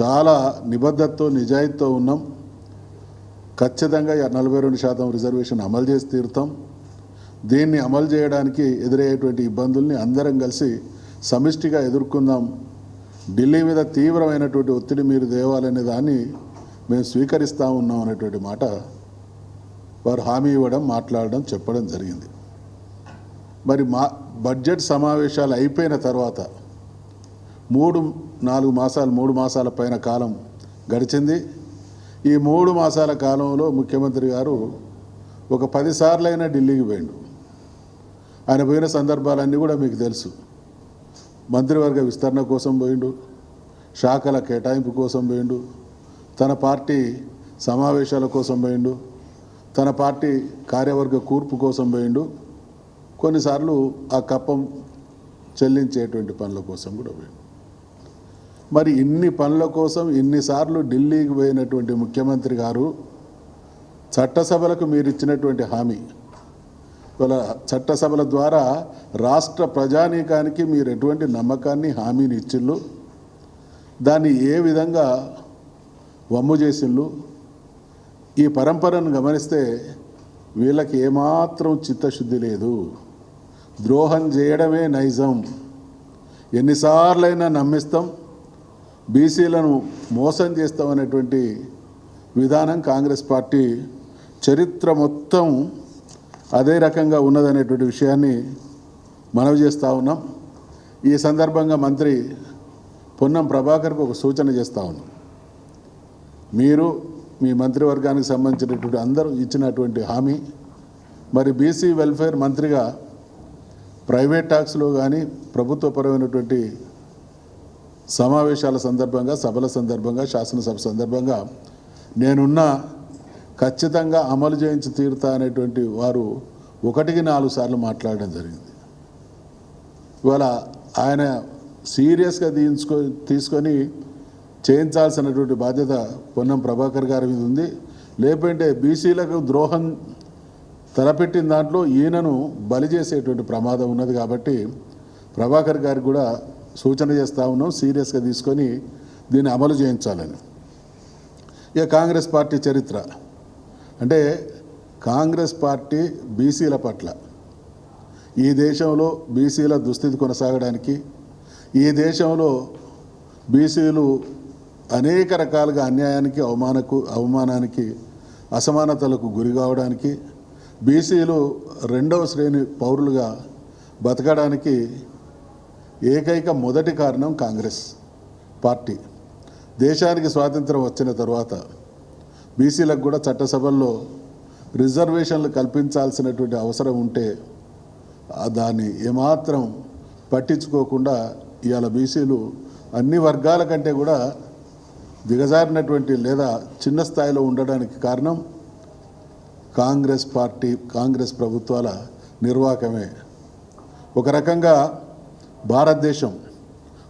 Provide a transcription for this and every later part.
చాలా నిబద్ధతతో నిజాయితీతో ఉన్నాం. ఖచ్చితంగా నలభై రెండు శాతం రిజర్వేషన్ అమలు చేసి తీరుతాం. దీన్ని అమలు చేయడానికి ఎదురయ్యేటువంటి ఇబ్బందుల్ని అందరం కలిసి సమిష్టిగా ఎదుర్కొందాం. ఢిల్లీ మీద తీవ్రమైనటువంటి ఒత్తిడి మీరు దేవాలనే దాన్ని మేము స్వీకరిస్తూ ఉన్నాం అనేటువంటి మాట వారు హామీ ఇవ్వడం మాట్లాడడం చెప్పడం జరిగింది. మరి మా బడ్జెట్ సమావేశాలు అయిపోయిన తర్వాత మూడు నాలుగు మాసాలు మూడు మాసాల పైన కాలం గడిచింది. ఈ మూడు మాసాల కాలంలో ముఖ్యమంత్రి గారు ఒక పదిసార్లైనా ఢిల్లీకి పోయిండు. ఆయన పోయిన సందర్భాలన్నీ కూడా మీకు తెలుసు. మంత్రివర్గ విస్తరణ కోసం పోయిండు. శాఖల కేటాయింపు కోసం పోయిండు. తన పార్టీ సమావేశాల కోసం పోయిండు. తన పార్టీ కార్యవర్గ కూర్పు కోసం పోయిండు. కొన్నిసార్లు ఆ కప్పం చెల్లించేటువంటి పనుల కోసం కూడా పోయిండు. మరి ఇన్ని పనుల కోసం ఇన్నిసార్లు ఢిల్లీకి పోయినటువంటి ముఖ్యమంత్రి గారు చట్టసభలకు మీరు ఇచ్చినటువంటి హామీ. ఇవాళ చట్టసభల ద్వారా రాష్ట్ర ప్రజానీకానికి మీరు ఎటువంటి నమ్మకాన్ని హామీని ఇచ్చిళ్ళు? దాన్ని ఏ విధంగా వమ్ము చేసిళ్ళు? ఈ పరంపరను గమనిస్తే వీళ్ళకి ఏమాత్రం చిత్తశుద్ధి లేదు. ద్రోహం చేయడమే నైజం. ఎన్నిసార్లైనా నమ్మిస్తాం. బీసీలను మోసం చేస్తామనేటువంటి విధానం కాంగ్రెస్ పార్టీ చరిత్ర మొత్తం అదే రకంగా ఉన్నదనేటువంటి విషయాన్ని మనవి చేస్తూ ఉన్నాం. ఈ సందర్భంగా మంత్రి పొన్నం ప్రభాకర్కు ఒక సూచన చేస్తూ ఉన్నాం. మీరు మీ మంత్రివర్గానికి సంబంధించినటువంటి అందరూ ఇచ్చినటువంటి హామీ మరి బీసీ వెల్ఫేర్ మంత్రిగా ప్రైవేట్ ట్యాక్స్లో కానీ ప్రభుత్వపరమైనటువంటి సమావేశాల సందర్భంగా సభల సందర్భంగా శాసనసభ సందర్భంగా నేనున్న ఖచ్చితంగా అమలు చేయించి తీరుతా అనేటువంటి వారు ఒకటికి నాలుగు సార్లు మాట్లాడడం జరిగింది. ఇవాళ ఆయన సీరియస్గా తీయించుకో తీసుకొని చేయించాల్సినటువంటి బాధ్యత పొన్నం ప్రభాకర్ గారి మీద ఉంది. లేకుంటే బీసీలకు ద్రోహం తలపెట్టిన దాంట్లో ఈయనను బలి చేసేటువంటి ప్రమాదం ఉన్నది కాబట్టి ప్రభాకర్ గారికి కూడా సూచన చేస్తూ ఉన్నాం సీరియస్గా తీసుకొని దీన్ని అమలు చేయించాలని. ఇక కాంగ్రెస్ పార్టీ చరిత్ర. అంటే కాంగ్రెస్ పార్టీ బీసీల పట్ల. ఈ దేశంలో బీసీల దుస్థితి కొనసాగడానికి ఈ దేశంలో బీసీలు అనేక రకాలుగా అన్యాయానికి అవమానకు అవమానానికి అసమానతలకు గురి కావడానికి బీసీలు రెండవ శ్రేణి పౌరులుగా బతకడానికి ఏకైక మొదటి కారణం కాంగ్రెస్ పార్టీ. దేశానికి స్వాతంత్రం వచ్చిన తర్వాత బీసీలకు కూడా చట్టసభల్లో రిజర్వేషన్లు కల్పించాల్సినటువంటి అవసరం ఉంటే దాన్ని ఏమాత్రం పట్టించుకోకుండా ఇవాళ బీసీలు అన్ని వర్గాల కంటే కూడా దిగజారినటువంటి లేదా చిన్న స్థాయిలో ఉండడానికి కారణం కాంగ్రెస్ పార్టీ కాంగ్రెస్ ప్రభుత్వాల నిర్వాహకమే. ఒక రకంగా భారతదేశం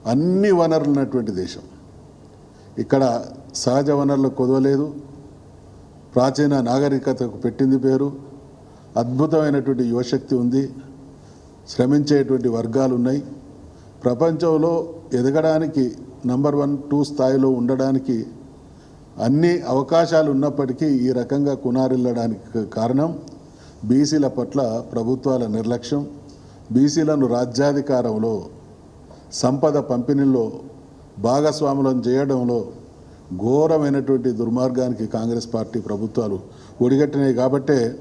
అన్ని వనరులు ఉన్నటువంటి దేశం. ఇక్కడ సహజ వనరులు కొదవలేదు ప్రాచీన నాగరికతకు పెట్టింది పేరు. అద్భుతమైనటువంటి యువశక్తి ఉంది. శ్రమించేటువంటి వర్గాలు ఉన్నాయి. ప్రపంచంలో ఎదగడానికి నంబర్ వన్ టూ స్థాయిలో ఉండడానికి అన్ని అవకాశాలు ఉన్నప్పటికీ ఈ రకంగా కునారిల్లడానికి కారణం బీసీల పట్ల ప్రభుత్వాల నిర్లక్ష్యం. బీసీలను రాజ్యాధికారంలో సంపద పంపిణీలో భాగస్వాములను చేయడంలో ఘోరమైనటువంటి దుర్మార్గానికి కాంగ్రెస్ పార్టీ ప్రభుత్వాలు ఒడిగట్టినాయి కాబట్టే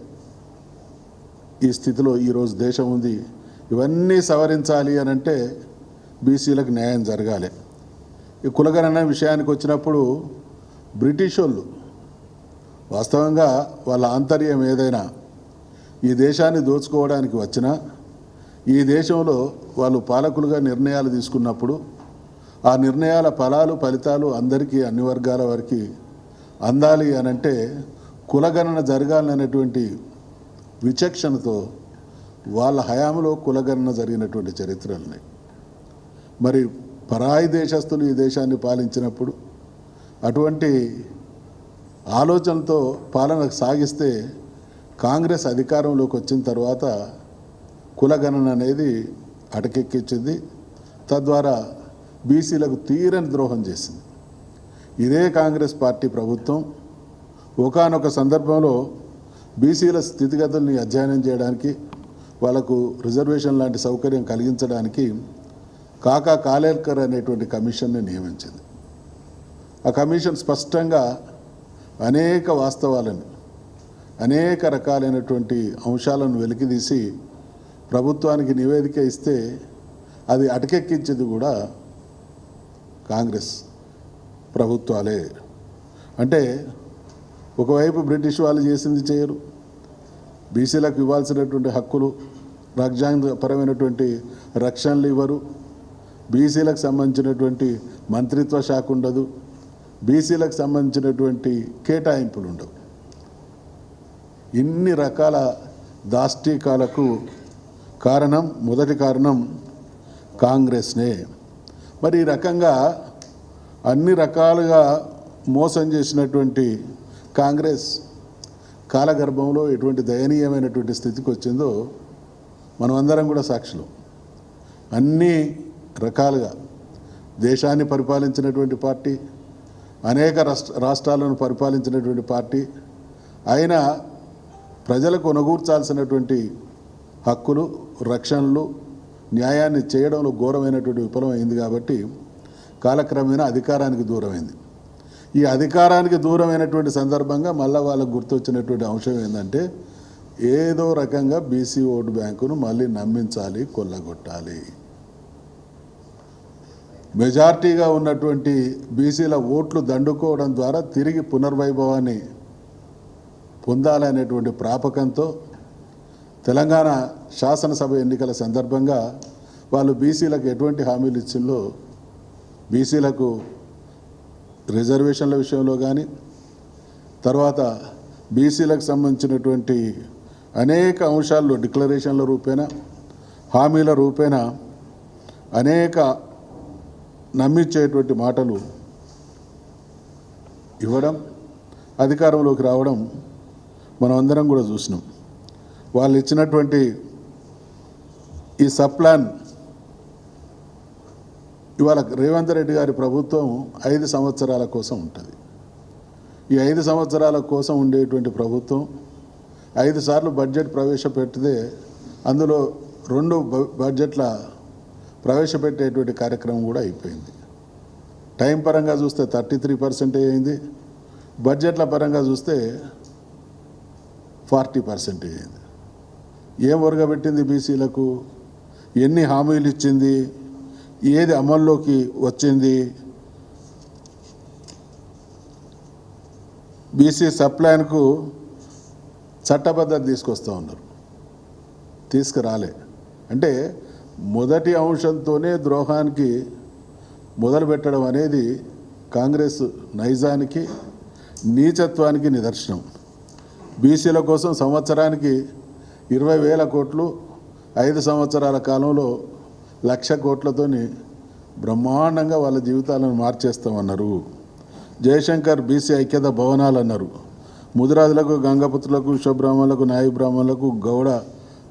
ఈ స్థితిలో ఈరోజు దేశం ఉంది. ఇవన్నీ సవరించాలి అని అంటే బీసీలకు న్యాయం జరగాలి. ఈ కులగణన విషయానికి వచ్చినప్పుడు బ్రిటిష్ వాళ్ళు వాస్తవంగా వాళ్ళ ఆంతర్యం ఏదైనా ఈ దేశాన్ని దోచుకోవడానికి వచ్చినా ఈ దేశంలో వాళ్ళు పాలకులుగా నిర్ణయాలు తీసుకున్నప్పుడు ఆ నిర్ణయాల ఫలాలు ఫలితాలు అందరికీ అన్ని వర్గాల వారికి అందాలి అనంటే కులగణన జరగాలనేటువంటి విచక్షణతో వాళ్ళ హయాంలో కులగణన జరిగినటువంటి చరిత్రలు ఉన్నాయి మరి పరాయి దేశస్తులు ఈ దేశాన్ని పాలించినప్పుడు అటువంటి ఆలోచనతో పాలన సాగిస్తే కాంగ్రెస్ అధికారంలోకి వచ్చిన తర్వాత కులగణన అనేది అటకెక్కించింది. తద్వారా బీసీలకు తీరని ద్రోహం చేసింది. ఇదే కాంగ్రెస్ పార్టీ ప్రభుత్వం ఒకానొక సందర్భంలో బీసీల స్థితిగతుల్ని అధ్యయనం చేయడానికి వాళ్ళకు రిజర్వేషన్ లాంటి సౌకర్యం కలిగించడానికి కాకా కాలేర్కర్ అనేటువంటి కమిషన్ని నియమించింది. ఆ కమిషన్ స్పష్టంగా అనేక వాస్తవాలను అనేక రకాలైనటువంటి అంశాలను వెలికితీసి ప్రభుత్వానికి నివేదిక ఇస్తే అది అటకెక్కించేది కూడా కాంగ్రెస్ ప్రభుత్వాలే. అంటే ఒకవైపు బ్రిటిష్ వాళ్ళు చేసింది చేయరు. బీసీలకు ఇవ్వాల్సినటువంటి హక్కులు రాజ్యాంగపరమైనటువంటి రక్షణలు ఇవ్వరు. బీసీలకు సంబంధించినటువంటి మంత్రిత్వ శాఖ ఉండదు. బీసీలకు సంబంధించినటువంటి కేటాయింపులు ఉండవు. ఇన్ని రకాల దాష్టీకాలకు కారణం మొదటి కారణం కాంగ్రెస్నే. మరి ఈ రకంగా అన్ని రకాలుగా మోసం చేసినటువంటి కాంగ్రెస్ కాలగర్భంలో ఎటువంటి దయనీయమైనటువంటి స్థితికి వచ్చిందో మనమందరం కూడా సాక్షులు. అన్ని రకాలుగా దేశాన్ని పరిపాలించినటువంటి పార్టీ అనేక రాష్ట్ర రాష్ట్రాలను పరిపాలించినటువంటి పార్టీ అయినా ప్రజలకు ఒనగూర్చాల్సినటువంటి హక్కులు రక్షణలు న్యాయాన్ని చేయడంలో ఘోరమైనటువంటి విఫలమైంది కాబట్టి కాలక్రమేణా అధికారానికి దూరమైంది. ఈ అధికారానికి దూరమైనటువంటి సందర్భంగా మళ్ళీ వాళ్ళకు గుర్తొచ్చినటువంటి అంశం ఏంటంటే ఏదో రకంగా బీసీ ఓటు బ్యాంకును మళ్ళీ నమ్మించాలి కొల్లగొట్టాలి. మెజార్టీగా ఉన్నటువంటి బీసీల ఓట్లు దండుకోవడం ద్వారా తిరిగి పునర్వైభవాన్ని పొందాలనేటువంటి ప్రాపకంతో తెలంగాణ శాసనసభ ఎన్నికల సందర్భంగా వాళ్ళు బీసీలకు ఎటువంటి హామీలు ఇచ్చిందో బీసీలకు రిజర్వేషన్ల విషయంలో కానీ తర్వాత బీసీలకు సంబంధించినటువంటి అనేక అంశాల్లో డిక్లరేషన్ల రూపేణ హామీల రూపేణ అనేక నమ్మించేటువంటి మాటలు ఇవ్వడం అధికారంలోకి రావడం మనం అందరం కూడా చూసినాం. వాళ్ళు ఇచ్చినటువంటి ఈ సప్లాన్ ఇవాళ రేవంత్ రెడ్డి గారి ప్రభుత్వం ఐదు సంవత్సరాల కోసం ఉంటుంది. ఈ ఐదు సంవత్సరాల కోసం ఉండేటువంటి ప్రభుత్వం ఐదు సార్లు బడ్జెట్ ప్రవేశపెడితే అందులో రెండు బ- బడ్జెట్ల ప్రవేశపెట్టేటువంటి కార్యక్రమం కూడా అయిపోయింది. టైం పరంగా చూస్తే థర్టీ త్రీ పర్సెంటే అయింది. బడ్జెట్ల పరంగా చూస్తే ఫార్టీ పర్సెంటే అయింది. ఏం ఒరగబెట్టింది బీసీలకు? ఎన్ని హామీలు ఇచ్చింది? ఏది అమల్లోకి వచ్చింది? బీసీ సప్లాన్కు చట్టబద్ధత తీసుకొస్తూ ఉన్నారు. తీసుకురాలే. అంటే మొదటి అంశంతోనే ద్రోహానికి మొదలు పెట్టడం అనేది కాంగ్రెస్ నైజానికి నీచత్వానికి నిదర్శనం. బీసీల కోసం సంవత్సరానికి ఇరవై వేల కోట్లు ఐదు సంవత్సరాల కాలంలో లక్ష కోట్లతోని బ్రహ్మాండంగా వాళ్ళ జీవితాలను మార్చేస్తామన్నారు. జయశంకర్ బీసీ ఐక్యత భవనాలు అన్నారు ముదిరాజులకు గంగపుత్రులకు విశ్వబ్రాహ్మణులకు నాయ బ్రాహ్మణులకు గౌడ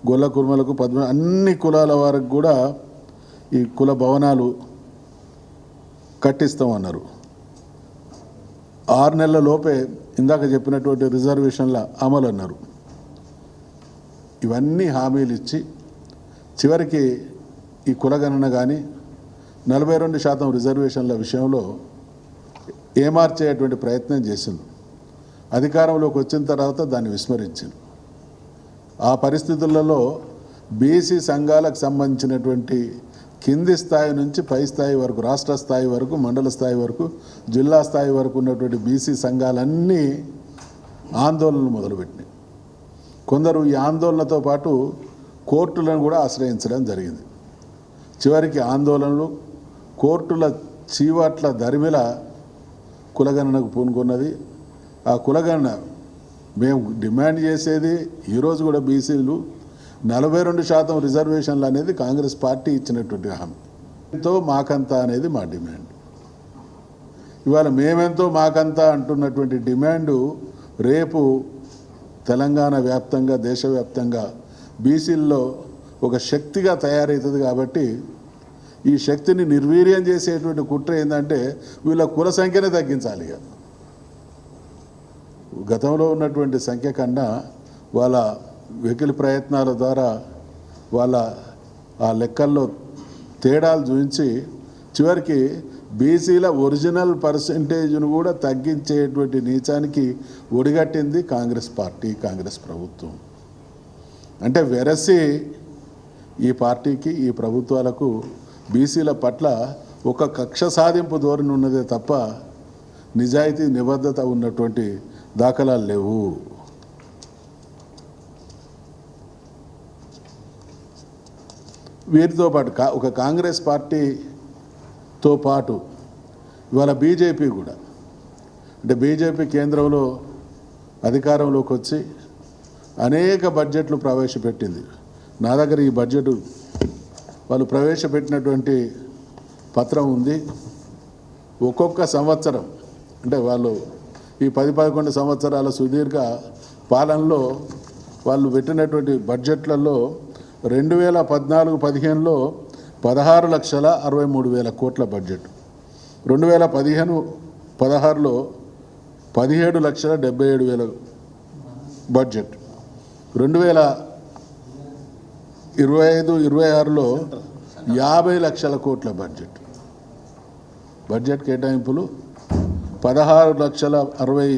గొల్ల కుర్మలకు పద్మ అన్ని కులాల వారికి కూడా ఈ కుల భవనాలు కట్టిస్తామన్నారు. ఆరు నెలల లోపే ఇందాక చెప్పినటువంటి రిజర్వేషన్ల అమలు అన్నారు ఇవన్నీ హామీలు ఇచ్చి చివరికి ఈ కులగణన కానీ నలభై రెండు శాతం రిజర్వేషన్ల విషయంలో ఏమార్చేటువంటి ప్రయత్నం చేసింది అధికారంలోకి వచ్చిన తర్వాత దాన్ని విస్మరించింది ఆ పరిస్థితులలో బీసీ సంఘాలకు సంబంధించినటువంటి కింది స్థాయి నుంచి పై స్థాయి వరకు రాష్ట్ర స్థాయి వరకు మండల స్థాయి వరకు జిల్లా స్థాయి వరకు ఉన్నటువంటి బీసీ సంఘాలన్నీ ఆందోళనలు మొదలుపెట్టినాయి. కొందరు ఈ ఆందోళనతో పాటు కోర్టులను కూడా ఆశ్రయించడం జరిగింది. చివరికి ఆందోళనలు కోర్టుల చీవాట్ల దరిమిల కులగణనకు పూనుకున్నది. ఆ కులగణన మేము డిమాండ్ చేసేది ఈరోజు కూడా బీసీలు నలభై రెండు శాతం రిజర్వేషన్లు అనేది కాంగ్రెస్ పార్టీ ఇచ్చినటువంటి హామీ. ఎంతో మాకంతా అనేది మా డిమాండ్. ఇవాళ మేమెంతో మాకంతా అంటున్నటువంటి డిమాండు రేపు తెలంగాణ వ్యాప్తంగా దేశవ్యాప్తంగా బీసీల్లో ఒక శక్తిగా తయారవుతుంది కాబట్టి ఈ శక్తిని నిర్వీర్యం చేసేటువంటి కుట్ర ఏంటంటే వీళ్ళ కుల సంఖ్యనే తగ్గించాలి ఇక. గతంలో ఉన్నటువంటి సంఖ్య కన్నా వాళ్ళ వెకిలి ప్రయత్నాల ద్వారా వాళ్ళ ఆ లెక్కల్లో తేడాలు చూపించి చివరికి బీసీల ఒరిజినల్ పర్సంటేజ్ను కూడా తగ్గించేటువంటి నీచానికి ఒడిగట్టింది కాంగ్రెస్ పార్టీ కాంగ్రెస్ ప్రభుత్వం. అంటే వెరసి ఈ పార్టీకి ఈ ప్రభుత్వాలకు బీసీల పట్ల ఒక కక్ష సాధింపు ధోరణి ఉన్నదే తప్ప నిజాయితీ నిబద్ధత ఉన్నటువంటి దాఖలాలు లేవు. వీరితో పాటు కా ఒక కాంగ్రెస్ పార్టీ తో పాటు ఇవాళ బీజేపీ కూడా. అంటే బీజేపీ కేంద్రంలో అధికారంలోకి వచ్చి అనేక బడ్జెట్లు ప్రవేశపెట్టింది. నా దగ్గర ఈ బడ్జెట్ వాళ్ళు ప్రవేశపెట్టినటువంటి పత్రం ఉంది. ఒక్కొక్క సంవత్సరం అంటే వాళ్ళు ఈ పది పదకొండు సంవత్సరాల సుదీర్ఘ పాలనలో వాళ్ళు పెట్టినటువంటి బడ్జెట్లలో రెండు వేల పద్నాలుగు పదిహేనులో పదహారు లక్షల అరవై మూడు వేల కోట్ల బడ్జెట్. రెండు వేల పదిహేను పదహారులో పదిహేడు లక్షల డెబ్బై ఏడు వేల బడ్జెట్. రెండు వేల ఇరవై ఐదు ఇరవై ఆరులో యాభై లక్షల కోట్ల బడ్జెట్. బడ్జెట్ కేటాయింపులు పదహారు లక్షల అరవై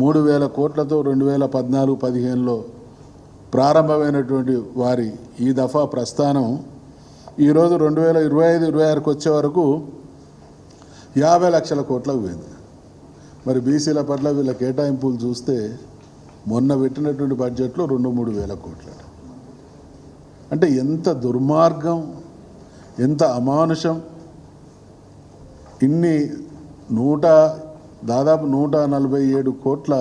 మూడు వేల కోట్లతో రెండు వేల పద్నాలుగు పదిహేనులో ప్రారంభమైనటువంటి వారి ఈ దఫా ప్రస్థానం ఈరోజు రెండు వేల ఇరవై ఐదు ఇరవై ఆరుకు వచ్చే వరకు యాభై లక్షల కోట్లకు పోయింది. మరి బీసీల పట్ల వీళ్ళ కేటాయింపులు చూస్తే మొన్న పెట్టినటువంటి బడ్జెట్లో రెండు మూడు వేల కోట్లు. అంటే ఎంత దుర్మార్గం ఎంత అమానుషం. ఇన్ని నూట దాదాపు నూట నలభై ఏడు కోట్ల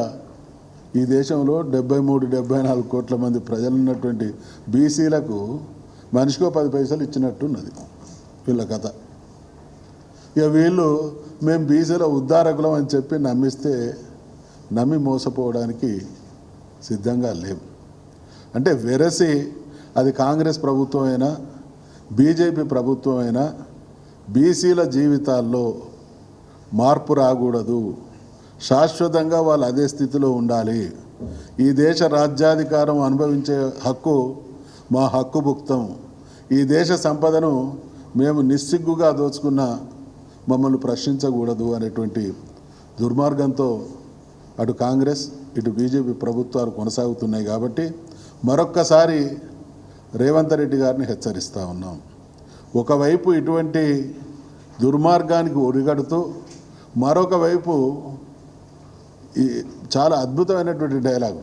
ఈ దేశంలో డెబ్బై మూడు డెబ్బై నాలుగు కోట్ల మంది ప్రజలు ఉన్నటువంటి బీసీలకు మనిషికో పది పైసలు ఇచ్చినట్టున్నది వీళ్ళ కథ. ఇక వీళ్ళు మేము బీసీల ఉద్ధారకులం అని చెప్పి నమ్మిస్తే నమ్మి మోసపోవడానికి సిద్ధంగా లేవు అంటే వెరసి అది కాంగ్రెస్ ప్రభుత్వం అయినా బీజేపీ ప్రభుత్వం అయినా బీసీల జీవితాల్లో మార్పు రాకూడదు. శాశ్వతంగా వాళ్ళు అదే స్థితిలో ఉండాలి. ఈ దేశ రాజ్యాధికారం అనుభవించే హక్కు మా హక్కు భుక్తం ఈ దేశ సంపదను మేము నిస్సిగ్గుగా దోచుకున్న మమ్మల్ని ప్రశ్నించకూడదు అనేటువంటి దుర్మార్గంతో అటు కాంగ్రెస్ ఇటు బీజేపీ ప్రభుత్వాలు కొనసాగుతున్నాయి కాబట్టి మరొక్కసారి రేవంత్ రెడ్డి గారిని హెచ్చరిస్తూ ఉన్నాం. ఒకవైపు ఇటువంటి దుర్మార్గానికి ఒడిగడుతూ మరొక వైపు ఈ చాలా అద్భుతమైనటువంటి డైలాగ్.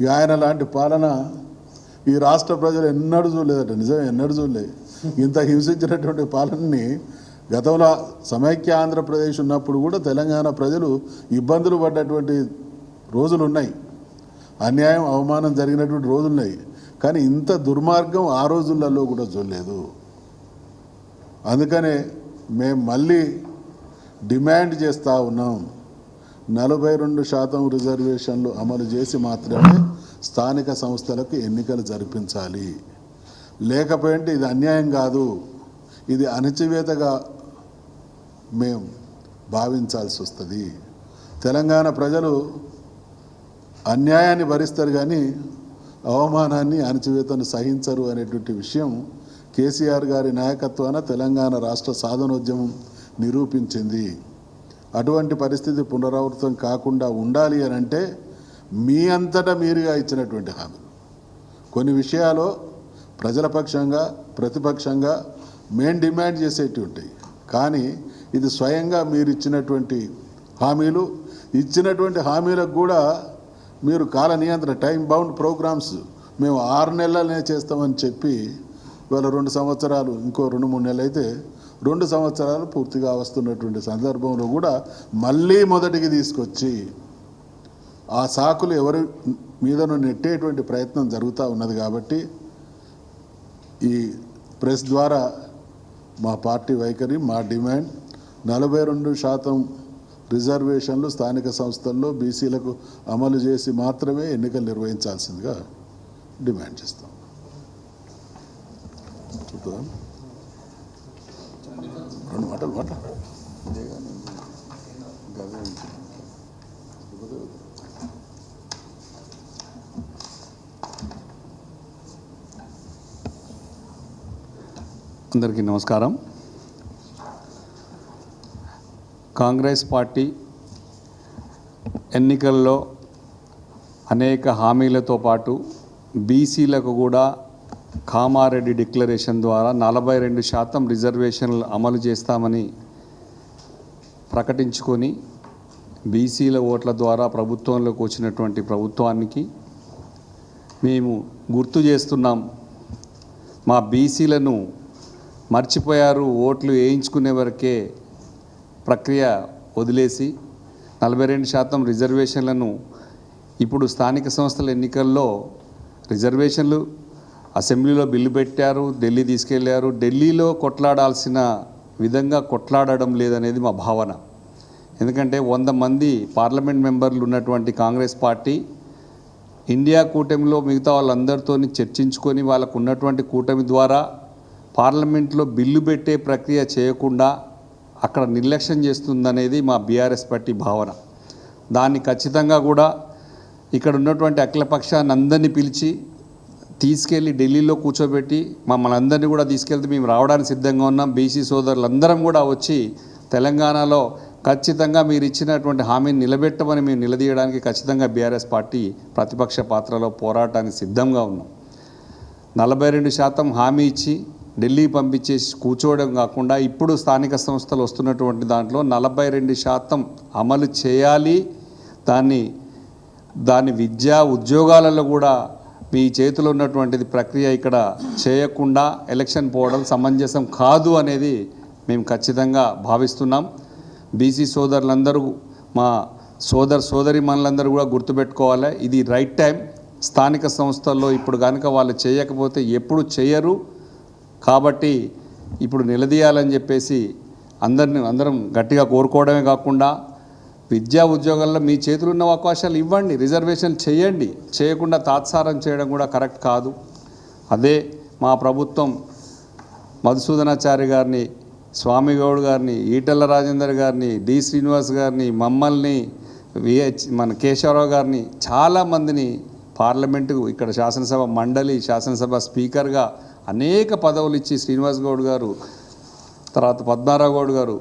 ఇక ఆయన లాంటి పాలన ఈ రాష్ట్ర ప్రజలు ఎన్నడూ చూడలేదట నిజం ఎన్నడూ చూడలేదు ఇంత హింసించినటువంటి పాలనని గతంలో సమైక్య ఆంధ్రప్రదేశ్ ఉన్నప్పుడు కూడా తెలంగాణ ప్రజలు ఇబ్బందులు పడ్డటువంటి రోజులు ఉన్నాయి అన్యాయం అవమానం జరిగినటువంటి రోజులు ఉన్నాయి కానీ ఇంత దుర్మార్గం ఆ రోజులలో కూడా చూడలేదు. అందుకనే మేము మళ్ళీ డిమాండ్ చేస్తూ ఉన్నాం. నలభై రెండు శాతం రిజర్వేషన్లు అమలు చేసి మాత్రమే స్థానిక సంస్థలకు ఎన్నికలు జరిపించాలి. లేకపోయింటే ఇది అన్యాయం కాదు. ఇది అణచివేతగా మేము భావించాల్సి వస్తుంది. తెలంగాణ ప్రజలు అన్యాయాన్ని భరిస్తారు కానీ అవమానాన్ని అణచివేతను సహించరు అనేటువంటి విషయం కేసీఆర్ గారి నాయకత్వాన తెలంగాణ రాష్ట్ర సాధనోద్యమం నిరూపించింది. అటువంటి పరిస్థితి పునరావృతం కాకుండా ఉండాలి అని అంటే మీ అంతటా మీరుగా ఇచ్చినటువంటి హామీ. కొన్ని విషయాలు ప్రజల పక్షంగా ప్రతిపక్షంగా మేము డిమాండ్ చేసేటివి ఉంటాయి. కానీ ఇది స్వయంగా మీరు ఇచ్చినటువంటి హామీలు ఇచ్చినటువంటి హామీలకు కూడా మీరు కాల నియంత్రణ టైం బౌండ్ ప్రోగ్రామ్స్ మేము ఆరు నెలలనే చేస్తామని చెప్పి ఇవాళ రెండు సంవత్సరాలు ఇంకో రెండు మూడు నెలలు అయితే రెండు సంవత్సరాలు పూర్తిగా వస్తున్నటువంటి సందర్భంలో కూడా మళ్ళీ మొదటికి తీసుకొచ్చి ఆ సాకులు ఎవరి మీదను నెట్టేటువంటి ప్రయత్నం జరుగుతూ ఉన్నది కాబట్టి ఈ ప్రెస్ ద్వారా మా పార్టీ వైఖరి మా డిమాండ్ నలభై రెండు శాతం రిజర్వేషన్లు స్థానిక సంస్థల్లో బీసీలకు అమలు చేసి మాత్రమే ఎన్నికలు నిర్వహించాల్సిందిగా డిమాండ్ చేస్తాం. చూద్దాం. రెండు మాటలు మాట్లాడు అందరికీ నమస్కారం. కాంగ్రెస్ పార్టీ ఎన్నికల్లో అనేక హామీలతో పాటు బీసీలకు కూడా కామారెడ్డి డిక్లరేషన్ ద్వారా నలభై రెండు శాతం రిజర్వేషన్లు అమలు చేస్తామని ప్రకటించుకొని బీసీల ఓట్ల ద్వారా ప్రభుత్వంలోకి వచ్చినటువంటి ప్రభుత్వానికి మేము గుర్తు చేస్తున్నాం. మా బీసీలను మర్చిపోయారు ఓట్లు వేయించుకునే వరకే ప్రక్రియ వదిలేసి నలభై రెండు శాతం రిజర్వేషన్లను ఇప్పుడు స్థానిక సంస్థల ఎన్నికల్లో రిజర్వేషన్లు అసెంబ్లీలో బిల్లు పెట్టారు ఢిల్లీ తీసుకెళ్ళారు. ఢిల్లీలో కొట్లాడాల్సిన విధంగా కొట్లాడడం లేదనేది మా భావన. ఎందుకంటే వంద మంది పార్లమెంట్ మెంబర్లు ఉన్నటువంటి కాంగ్రెస్ పార్టీ ఇండియా కూటమిలో మిగతా వాళ్ళందరితో చర్చించుకొని వాళ్ళకు ఉన్నటువంటి కూటమి ద్వారా పార్లమెంట్లో బిల్లు పెట్టే ప్రక్రియ చేయకుండా అక్కడ నిర్లక్ష్యం చేస్తుందనేది మా బీఆర్ఎస్ పార్టీ భావన. దాన్ని ఖచ్చితంగా కూడా ఇక్కడ ఉన్నటువంటి అఖిలపక్షాన్ని అందరినీ పిలిచి తీసుకెళ్ళి ఢిల్లీలో కూర్చోబెట్టి మమ్మల్ని అందరినీ కూడా తీసుకెళ్తే మేము రావడానికి సిద్ధంగా ఉన్నాం. బీసీ సోదరులందరం కూడా వచ్చి తెలంగాణలో ఖచ్చితంగా మీరు ఇచ్చినటువంటి హామీని నిలబెట్టమని మేము నిలదీయడానికి ఖచ్చితంగా బీఆర్ఎస్ పార్టీ ప్రతిపక్ష పాత్రలో పోరాటానికి సిద్ధంగా ఉన్నాం. నలభై రెండు శాతం హామీ ఇచ్చి ఢిల్లీ పంపించేసి కూర్చోవడం కాకుండా ఇప్పుడు స్థానిక సంస్థలు వస్తున్నటువంటి దాంట్లో నలభై రెండు శాతం అమలు చేయాలి. దాన్ని దాని విద్యా ఉద్యోగాలలో కూడా మీ చేతిలో ఉన్నటువంటిది ప్రక్రియ ఇక్కడ చేయకుండా ఎలక్షన్ పోవడం సమంజసం కాదు అనేది మేము ఖచ్చితంగా భావిస్తున్నాం. బీసీ సోదరులందరూ మా సోదర సోదరి మనలందరూ కూడా గుర్తుపెట్టుకోవాలి. ఇది రైట్ టైం. స్థానిక సంస్థల్లో ఇప్పుడు కనుక వాళ్ళు చేయకపోతే ఎప్పుడు చేయరు. కాబట్టి ఇప్పుడు నిలదీయాలని చెప్పేసి అందరిని అందరం గట్టిగా కోరుకోవడమే కాకుండా విద్యా ఉద్యోగాల్లో మీ చేతులు ఉన్న అవకాశాలు ఇవ్వండి రిజర్వేషన్ చేయండి. చేయకుండా తాత్సారం చేయడం కూడా కరెక్ట్ కాదు. అదే మా ప్రభుత్వం మధుసూదనాచారి గారిని స్వామి గౌడ్ గారిని ఈటెల రాజేందర్ గారిని డి శ్రీనివాస్ గారిని మమ్మల్ని విహెచ్ మన కేశవరావు గారిని చాలామందిని పార్లమెంటు ఇక్కడ శాసనసభ మండలి శాసనసభ స్పీకర్గా అనేక పదవులు ఇచ్చి శ్రీనివాస్ గౌడ్ గారు తర్వాత పద్మారావు గౌడ్ గారు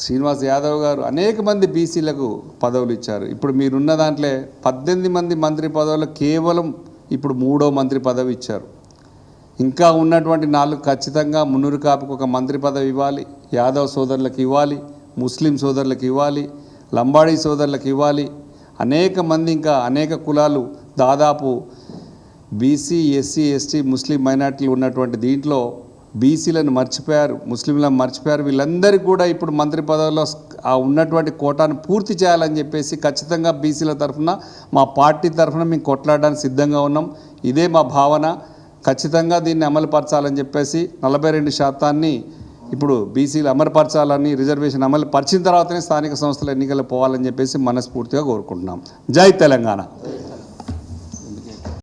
శ్రీనివాస్ యాదవ్ గారు అనేక మంది బీసీలకు పదవులు ఇచ్చారు. ఇప్పుడు మీరున్న దాంట్లో పద్దెనిమిది మంది మంత్రి పదవులు కేవలం ఇప్పుడు మూడో మంత్రి పదవి ఇచ్చారు. ఇంకా ఉన్నటువంటి నాలుగు ఖచ్చితంగా మున్నూరు కాపుకు ఒక మంత్రి పదవి ఇవ్వాలి యాదవ్ సోదరులకు ఇవ్వాలి ముస్లిం సోదరులకు ఇవ్వాలి లంబాడీ సోదరులకు ఇవ్వాలి. అనేక మంది ఇంకా అనేక కులాలు దాదాపు బీసీ ఎస్సీ ఎస్టీ ముస్లిం మైనార్టీలు ఉన్నటువంటి దీంట్లో బీసీలను మర్చిపోయారు ముస్లింలను మర్చిపోయారు. వీళ్ళందరికీ కూడా ఇప్పుడు మంత్రి పదవిలో ఆ ఉన్నటువంటి కోటాను పూర్తి చేయాలని చెప్పేసి ఖచ్చితంగా బీసీల తరఫున మా పార్టీ తరఫున మేము కొట్లాడడానికి సిద్ధంగా ఉన్నాం. ఇదే మా భావన. ఖచ్చితంగా దీన్ని అమలుపరచాలని చెప్పేసి నలభై రెండు శాతాన్ని ఇప్పుడు బీసీలు అమలుపరచాలని రిజర్వేషన్ అమలు పరిచిన తర్వాతనే స్థానిక సంస్థల ఎన్నికలు పోవాలని చెప్పేసి మనస్ఫూర్తిగా కోరుకుంటున్నాం. జై తెలంగాణ.